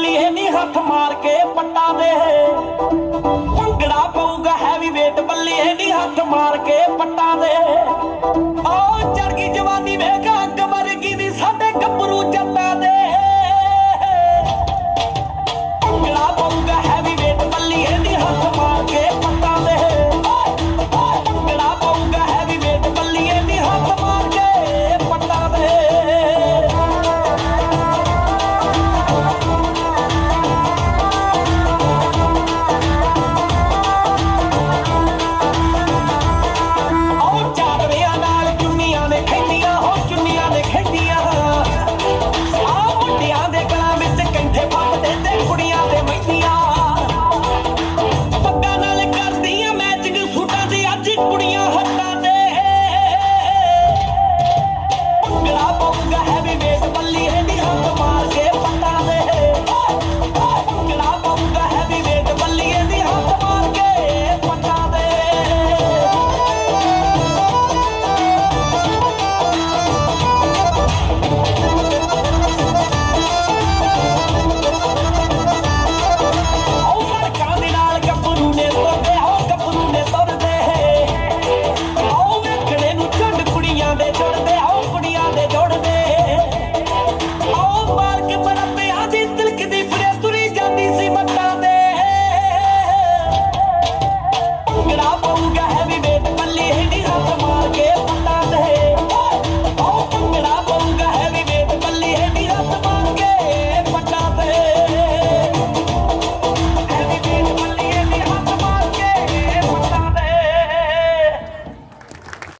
ਚੱਲੀਏ ਨਹੀਂ ਹੱਥ ਮਾਰ ਕੇ ਪੱਟਾ ਦੇ। ਭੰਗੜਾ ਪਊਗਾ ਹੈਵੀ ਵੇਟ ਬੱਲੀਏ ਨੀ ਹੱਥ ਮਾਰ ਕੇ ਪੱਟਾ ਦੇ। ਓ ਚੜ ਗਈ ਜਵਾਨੀ ਵੇਖ, ਅੱਗ ਵਰਗੀ ਦੀ ਸਾਡੇ ਗੱਭਰੂ ਜੱਟਾਂ ਦੇ। ਭੰਗੜਾ